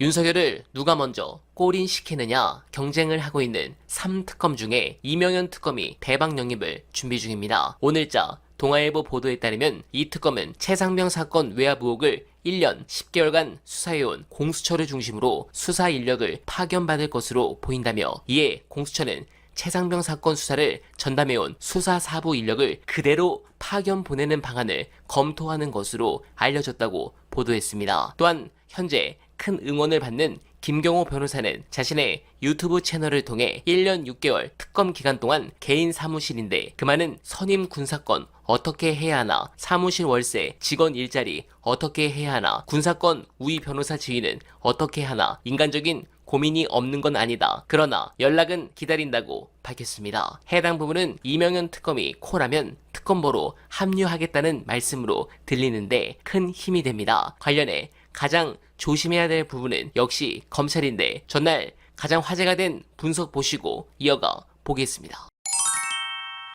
윤석열을 누가 먼저 꼬린시키느냐 경쟁을 하고 있는 3특검 중에 이명현 특검이 대박 영입을 준비 중입니다. 오늘자 동아일보 보도에 따르면 이 특검은 최상병 사건 외압 의혹을 1년 10개월간 수사해온 공수처를 중심으로 수사 인력을 파견받을 것으로 보인다며 이에 공수처는 최상병 사건 수사를 전담해온 수사 사부 인력을 그대로 파견 보내는 방안을 검토하는 것으로 알려졌다고 보도했습니다. 또한 현재 큰 응원을 받는 김경호 변호사는 자신의 유튜브 채널을 통해 1년 6개월 특검 기간 동안 개인 사무실인데 그 많은 선임 군사건 어떻게 해야 하나 사무실 월세 직원 일자리 어떻게 해야 하나 군사건 우위 변호사 지위는 어떻게 하나 인간적인 고민이 없는 건 아니다. 그러나 연락은 기다린다고 밝혔습니다. 해당 부분은 이명현 특검이 콜하면 특검보로 합류하겠다는 말씀으로 들리는데 큰 힘이 됩니다. 관련해 가장 조심해야 될 부분은 역시 검찰인데 전날 가장 화제가 된 분석 보시고 이어가 보겠습니다.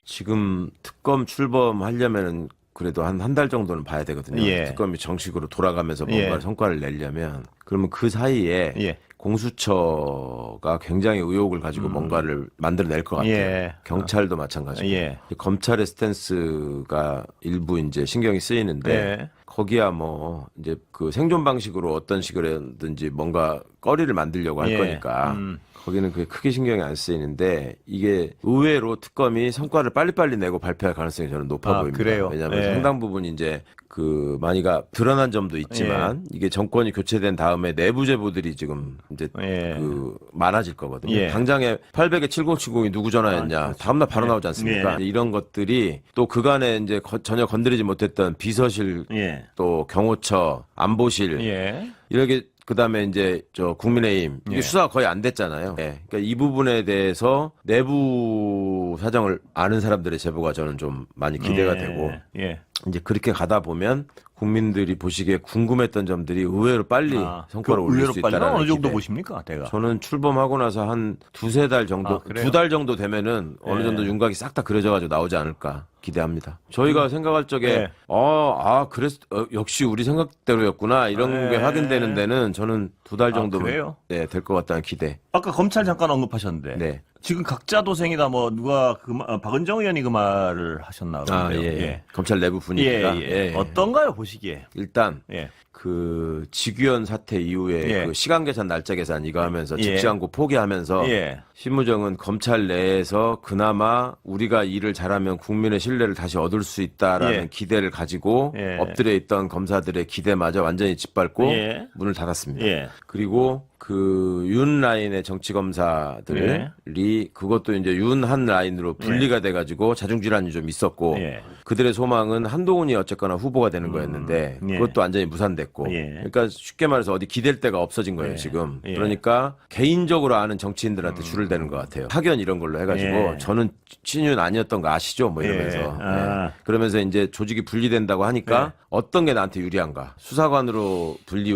지금 특검 출범하려면은 그래도 한 한 달 정도는 봐야 되거든요. 예. 특검이 정식으로 돌아가면서 뭔가 예. 성과를 내려면 그러면 그 사이에 예. 공수처가 굉장히 의혹을 가지고 뭔가를 만들어낼 것 같아요. 예. 경찰도 마찬가지고 예. 검찰의 스탠스가 일부 이제 신경이 쓰이는데 예. 거기야 뭐 이제 그 생존 방식으로 어떤 식으로든지 뭔가 거리를 만들려고 할 예. 거니까 음. 거기는 그게 크게 신경이 안 쓰이는데 이게 의외로 특검이 성과를 빨리빨리 내고 발표할 가능성이 저는 높아 아, 보입니다. 그래요? 왜냐하면 예. 상당 부분 이제 그 많이가 드러난 점도 있지만 예. 이게 정권이 교체된 다음에 내부 제보들이 지금 이제 예. 그 많아질 거거든요. 예. 당장에 800에 7070이 누구 전화였냐 아, 그렇죠. 다음날 바로 예. 나오지 않습니까? 예. 이런 것들이 또 그간에 이제 거- 전혀 건드리지 못했던 비서실 예. 또 경호처 안보실 예. 이렇게 그다음에 이제 저 국민의힘 이게 예. 수사가 거의 안 됐잖아요. 예. 그러니까 이 부분에 대해서 내부 사정을 아는 사람들의 제보가 저는 좀 많이 기대가 예. 되고 예. 이제 그렇게 가다 보면 국민들이 보시기에 궁금했던 점들이 의외로 빨리 아, 성과를 그 올릴 의외로 수 빨리 있다라는 어느 정도 기대. 보십니까, 대가? 저는 출범하고 나서 한 두세 달 정도, 아, 그래요? 두 달 정도 되면은 어느 예. 정도 윤곽이 싹 다 그려져가지고 나오지 않을까 기대합니다. 저희가 생각할 적에, 예. 어, 아, 그랬, 어, 역시 우리 생각대로였구나, 이런 게 예. 확인되는 데는 저는 두 달 아, 정도면, 그래요? 네, 될 것 같다는 기대. 아까 검찰 잠깐 언급하셨는데 네. 지금 각자 도생이다 뭐 누가 그 마- 어, 박은정 의원이 그 말을 하셨나 아, 그러는데요. 예, 예. 검찰 내부 예, 분위기가. 예. 예, 예. 어떤가요, 보시기에? 일단, 예. 그 직위원 사태 이후에 예. 그 시간 계산 날짜 계산 이거 하면서 예. 직시항고 포기하면서 예. 신무정은 검찰 내에서 그나마 우리가 일을 잘하면 국민의 신뢰를 다시 얻을 수 있다라는 예. 기대를 가지고 예. 엎드려 있던 검사들의 기대마저 완전히 짓밟고 예. 문을 닫았습니다. 예. 그리고 그 윤 라인의 정치 검사들이 그것도 이제 윤 한 라인으로 분리가 돼가지고 자중 질환이 좀 있었고 예. 그들의 소망은 한동훈이 어쨌거나 후보가 되는 거였는데 예. 그것도 완전히 무산됐고 예. 그러니까 쉽게 말해서 어디 기댈 데가 없어진 거예요 예. 지금 예. 그러니까 개인적으로 아는 정치인들한테 줄을 대는 것 같아요 학연 이런 걸로 해가지고 예. 저는 친윤 아니었던 거 아시죠 뭐 이러면서 예. 아. 네. 그러면서 이제 조직이 분리된다고 하니까 예. 어떤 게 나한테 유리한가 수사관으로 분리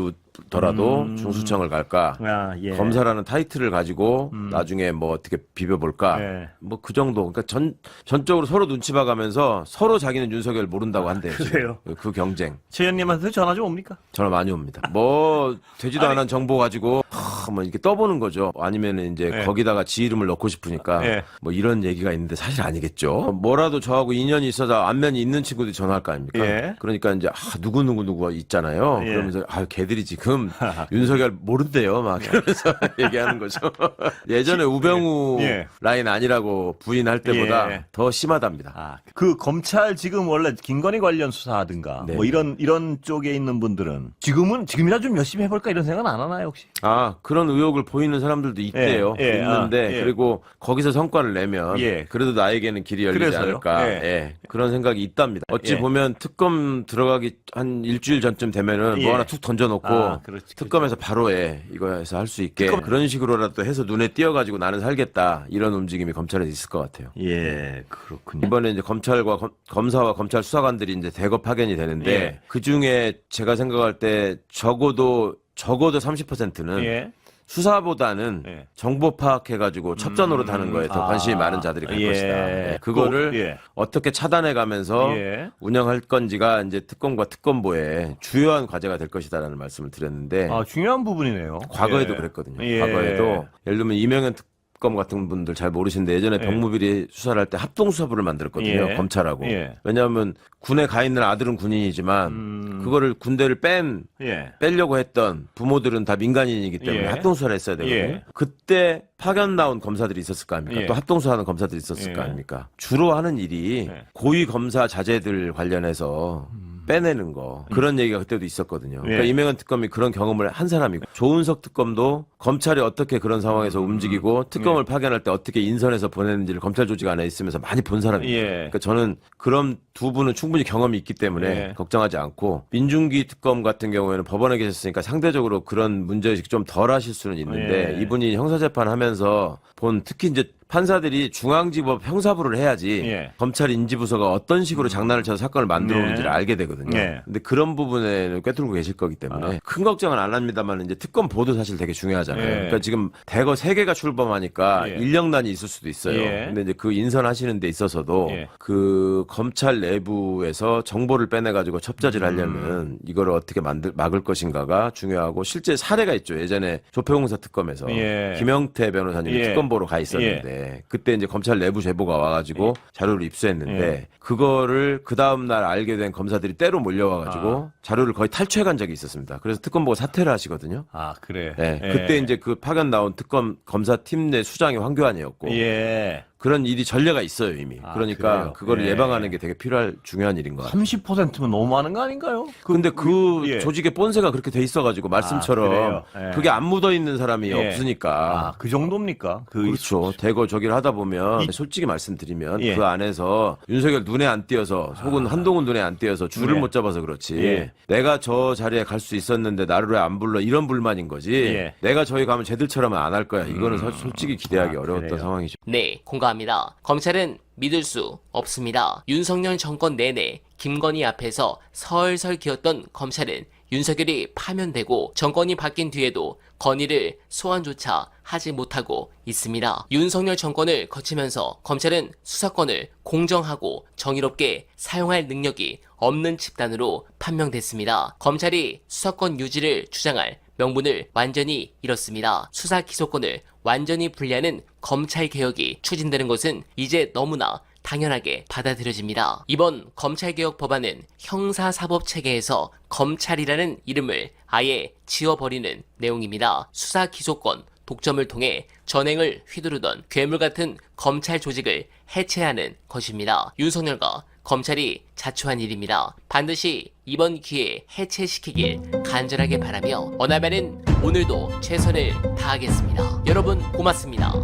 더라도 중수청을 갈까 아, 예. 검사라는 타이틀을 가지고 나중에 뭐 어떻게 비벼볼까 예. 뭐 그 정도 그러니까 전 전적으로 서로 눈치 봐가면서 서로 자기는 윤석열 모른다고 한대요 지금. 그래요? 그 경쟁 최 의원님한테 전화 좀 옵니까? 전화 많이 옵니다 뭐 되지도 않은 정보 가지고 하, 뭐 이렇게 떠보는 거죠 아니면은 이제 예. 거기다가 지 이름을 넣고 싶으니까 예. 뭐 이런 얘기가 있는데 사실 아니겠죠 뭐라도 저하고 인연이 있어서 안면이 있는 친구들이 전화할 거 아닙니까 예. 그러니까 이제 아, 누구 누구 누구가 있잖아요 예. 그러면서 아 걔들이 지금 윤석열 모른대요 막 이러면서 얘기하는 거죠 예전에 우병우 예. 라인 아니라고 부인할 때보다 예. 더 심하답니다 아, 그 검찰 지금 원래 김건희 관련 수사하든가 네. 뭐 이런 이런 쪽에 있는 분들은 지금은 지금이라 좀 열심히 해볼까 이런 생각은 안 하나요 혹시? 아 그런 의혹을 보이는 사람들도 있대요. 예, 예, 있는데 아, 예. 그리고 거기서 성과를 내면 예. 그래도 나에게는 길이 열리지 그래서요? 않을까. 예. 예. 그런 생각이 있답니다. 어찌 예. 보면 특검 들어가기 한 일주일 전쯤 되면은 예. 뭐 하나 툭 던져놓고 아, 그렇지, 특검에서 바로 해 이거에서 할 수 있게 그런 식으로라도 해서 눈에 띄어가지고 나는 살겠다 이런 움직임이 검찰에 있을 것 같아요. 예, 그렇군요. 이번에 이제 검찰과 검, 검사와 검찰 수사관들이 이제 대거 파견이 되는데 예. 그 중에 제가 생각할 때 적어도 적어도 30%는 예. 수사보다는 예. 정보 파악해가지고 첩전으로 타는 거에 더 아, 관심이 많은 자들이 갈 예. 것이다. 예, 그거를 그, 예. 어떻게 차단해가면서 예. 운영할 건지가 이제 특검과 특검보의 주요한 과제가 될 것이다라는 말씀을 드렸는데 아, 중요한 부분이네요. 과거에도 예. 그랬거든요. 예. 과거에도 예를 들면 이명현 특 검 같은 분들 잘 모르시는데 예전에 예. 병무비리 수사를 할 때 합동수사부를 만들었거든요. 예. 검찰하고. 예. 왜냐하면 군에 가 있는 아들은 군인이지만 음. 그거를 군대를 뺀 예. 빼려고 했던 부모들은 다 민간인이기 때문에 예. 합동수사를 했어야 되거든요. 예. 그때 파견 나온 검사들이 있었을 거 아닙니까? 예. 또 합동수사하는 검사들이 있었을 예. 거 아닙니까? 주로 하는 일이 예. 고위 검사 자제들 관련해서 빼내는 거 그런 얘기가 그때도 있었거든요. 그러니까 음. 예. 이명현 특검이 그런 경험을 한 사람이고 조은석 특검도 검찰이 어떻게 그런 상황에서 음. 움직이고 특검을 파견할 때 어떻게 인선해서 보내는지를 검찰 조직 안에 있으면서 많이 본 사람이에요. 예. 그러니까 저는 그런 두 분은 충분히 경험이 있기 때문에 예. 걱정하지 않고 민중기 특검 같은 경우에는 법원에 계셨으니까 상대적으로 그런 문제의식 좀 덜 하실 수는 있는데 예. 이분이 형사재판 하면 서 본 특히 이제 판사들이 중앙지법 형사부를 해야지 예. 검찰 인지부서가 어떤 식으로 장난을 쳐서 사건을 만들어 오는지를 예. 알게 되거든요. 예. 근데 그런 부분에는 꿰뚫고 계실 거기 때문에 아. 큰 걱정은 안 합니다만 이제 특검 보도 사실 되게 중요하잖아요. 예. 그러니까 지금 대거 세 개가 출범하니까 예. 인력난이 있을 수도 있어요. 예. 근데 이제 그 인선하시는 데 있어서도 예. 그 검찰 내부에서 정보를 빼내 가지고 첩자질 하려면 음. 이거를 어떻게 만들 막을 것인가가 중요하고 실제 사례가 있죠. 예전에 조폐공사 특검에서 예. 김영태 변호사님이 예. 특검 보러 가 있었는데 그때 이제 검찰 내부 제보가 와가지고 자료를 입수했는데 예. 그거를 그 다음 날 알게 된 검사들이 때로 몰려와가지고 아. 자료를 거의 탈취해 간 적이 있었습니다. 그래서 특검 보고 사퇴를 하시거든요. 아, 그래. 네, 예. 그때 이제 그 파견 나온 특검 검사 팀 내 수장이 황교안이었고 예. 그런 일이 전례가 있어요 이미. 아, 그러니까 그래요? 그거를 예. 예방하는 게 되게 필요할 중요한 일인 것 같아요. 30%면 너무 많은 거 아닌가요? 근데 그 예. 조직의 본세가 그렇게 돼 있어가지고 말씀처럼 그래요? 예. 그게 안 묻어 있는 사람이 예. 없으니까 아, 그 정도입니까? 그 그렇죠. 대거 저기를 하다 보면 솔직히 말씀드리면 예. 그 안에서 윤석열 눈에 안 띄어서 혹은 한동훈 눈에 안 띄어서 줄을 예. 못 잡아서 그렇지. 예. 내가 저 자리에 갈 수 있었는데 나를 왜 안 불러 이런 불만인 거지. 예. 내가 저기 가면 쟤들처럼 안 할 거야. 이거는 사- 솔직히 기대하기 아, 어려웠던 그래요? 상황이죠. 네, 공감 합니다. 검찰은 믿을 수 없습니다. 윤석열 정권 내내 김건희 앞에서 설설 기었던 검찰은 윤석열이 파면되고 정권이 바뀐 뒤에도 건의를 소환조차 하지 못하고 있습니다. 윤석열 정권을 거치면서 검찰은 수사권을 공정하고 정의롭게 사용할 능력이 없는 집단으로 판명됐습니다. 검찰이 수사권 유지를 주장할 명분을 완전히 잃었습니다. 수사 기소권을 완전히 분리하는 검찰 개혁이 추진되는 것은 이제 너무나 당연하게 받아들여집니다. 이번 검찰개혁 법안은 형사사법 체계에서 검찰이라는 이름을 아예 지워버리는 내용입니다. 수사 기소권 독점을 통해 전행을 휘두르던 괴물 같은 검찰 조직을 해체하는 것입니다. 윤석열과 검찰이 자초한 일입니다. 반드시 이번 기회에 해체시키길 간절하게 바라며 어나면은 오늘도 최선을 다하겠습니다. 여러분 고맙습니다.